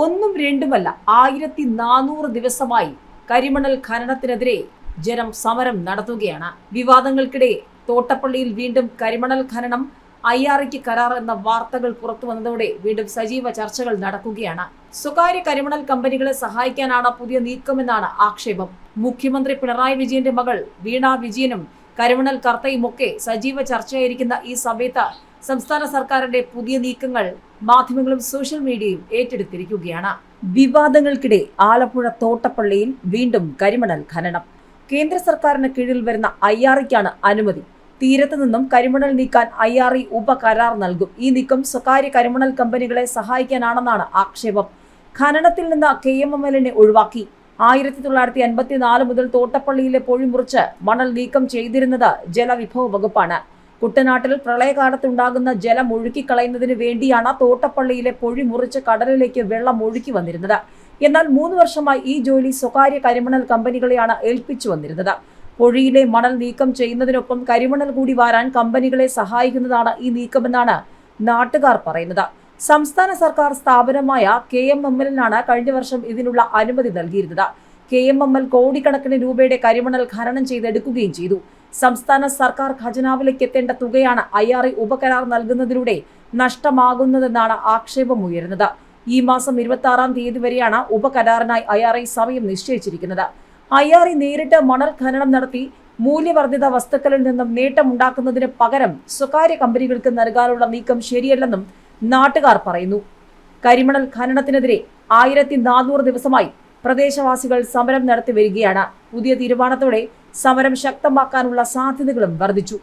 ഒന്നും രണ്ടുമല്ല ആയിരത്തി നാനൂറ് ദിവസമായി കരിമണൽ ഖനനത്തിനെതിരെ ജനം സമരം നടത്തുകയാണ്. വിവാദങ്ങൾക്കിടെ തോട്ടപ്പള്ളിയിൽ വീണ്ടും കരിമണൽ ഖനനം ഐ ആർ ഐക്ക് കരാർ എന്ന വാർത്തകൾ പുറത്തു വന്നതോടെ വീണ്ടും സജീവ ചർച്ചകൾ നടക്കുകയാണ്. സ്വകാര്യ കരിമണൽ കമ്പനികളെ സഹായിക്കാനാണ് പുതിയ നീക്കമെന്നാണ് ആക്ഷേപം. മുഖ്യമന്ത്രി പിണറായി വിജയന്റെ മകൾ വീണ വിജയനും കരിമണൽ കർത്തയുമൊക്കെ സജീവ ചർച്ചയായിരിക്കുന്ന ഈ സമയത്ത് സംസ്ഥാന സർക്കാരിന്റെ പുതിയ നീക്കങ്ങൾ മാധ്യമങ്ങളും സോഷ്യൽ മീഡിയയും ഏറ്റെടുത്തിരിക്കുകയാണ്. വിവാദങ്ങൾക്കിടെ ആലപ്പുഴ തോട്ടപ്പള്ളിയിൽ വീണ്ടും കരിമണൽ ഖനനം. കേന്ദ്ര സർക്കാരിന് കീഴിൽ വരുന്ന ഐ ആർഇക്കാണ് അനുമതി. തീരത്ത് നിന്നും കരിമണൽ നീക്കാൻ ഐ ആർ ഇ നൽകും. ഈ നീക്കം സ്വകാര്യ കരിമണൽ കമ്പനികളെ സഹായിക്കാനാണെന്നാണ് ആക്ഷേപം. ഖനനത്തിൽ നിന്ന് കെ എം എം എല്ലിനെ ഒഴിവാക്കി. ആയിരത്തി തൊള്ളായിരത്തി അൻപത്തിനാല് മുതൽ തോട്ടപ്പള്ളിയിലെ പൊഴിമുറിച്ച് മണൽ നീക്കം ചെയ്തിരുന്നത് ജലവിഭവ വകുപ്പാണ്. കുട്ടനാട്ടിൽ പ്രളയകാലത്തുണ്ടാകുന്ന ജലം ഒഴുക്കിക്കളയുന്നതിന് വേണ്ടിയാണ് തോട്ടപ്പള്ളിയിലെ പൊഴി മുറിച്ച് കടലിലേക്ക് വെള്ളം ഒഴുക്കി വന്നിരുന്നത്. എന്നാൽ മൂന്ന് വർഷമായി ഈ ജോലി സ്വകാര്യ കരിമണൽ കമ്പനികളെയാണ് ഏൽപ്പിച്ചു വന്നിരുന്നത്. പൊഴിയിലെ മണൽ നീക്കം ചെയ്യുന്നതിനൊപ്പം കരിമണൽ കൂടി വാരാൻ കമ്പനികളെ സഹായിക്കുന്നതാണ് ഈ നീക്കമെന്നാണ് നാട്ടുകാർ പറയുന്നത്. സംസ്ഥാന സർക്കാർ സ്ഥാപനമായ കെ എം എം എല്ലിനാണ് കഴിഞ്ഞ വർഷം ഇതിനുള്ള അനുമതി നൽകിയിരുന്നത്. കെ എം എം എൽ കോടിക്കണക്കിന് രൂപയുടെ കരിമണൽ ഖനനം ചെയ്തെടുക്കുകയും ചെയ്തു. സംസ്ഥാന സർക്കാർ ഖജനാവിലേക്ക് എത്തേണ്ട തുകയാണ് ഐ ആർ ഉപകരാർ നൽകുന്നതിലൂടെ നഷ്ടമാകുന്നതെന്നാണ് ആക്ഷേപമുയരുന്നത് ഈ മാസം ഇരുപത്തി ആറാം തീയതി വരെയാണ് ഉപകരാറിനായി ഐ ആർ ഐ സമയം നിശ്ചയിച്ചിരിക്കുന്നത്. ഐ ആർ ഇ നേരിട്ട് മണൽ ഖനനം നടത്തി മൂല്യവർദ്ധിത വസ്തുക്കളിൽ നിന്നും നേട്ടമുണ്ടാക്കുന്നതിന് പകരം സ്വകാര്യ കമ്പനികൾക്ക് നൽകാനുള്ള നീക്കം ശരിയല്ലെന്നും നാട്ടുകാർ പറയുന്നു. കരിമണൽ ഖനനത്തിനെതിരെ ആയിരത്തി നാനൂറ് ദിവസമായി പ്രദേശവാസികൾ സമരം നടത്തി വരികയാണ്. പുതിയ തീരുമാനത്തോടെ സമരം ശക്തമാക്കാനുള്ള സാധ്യതകളും വർദ്ധിച്ചു.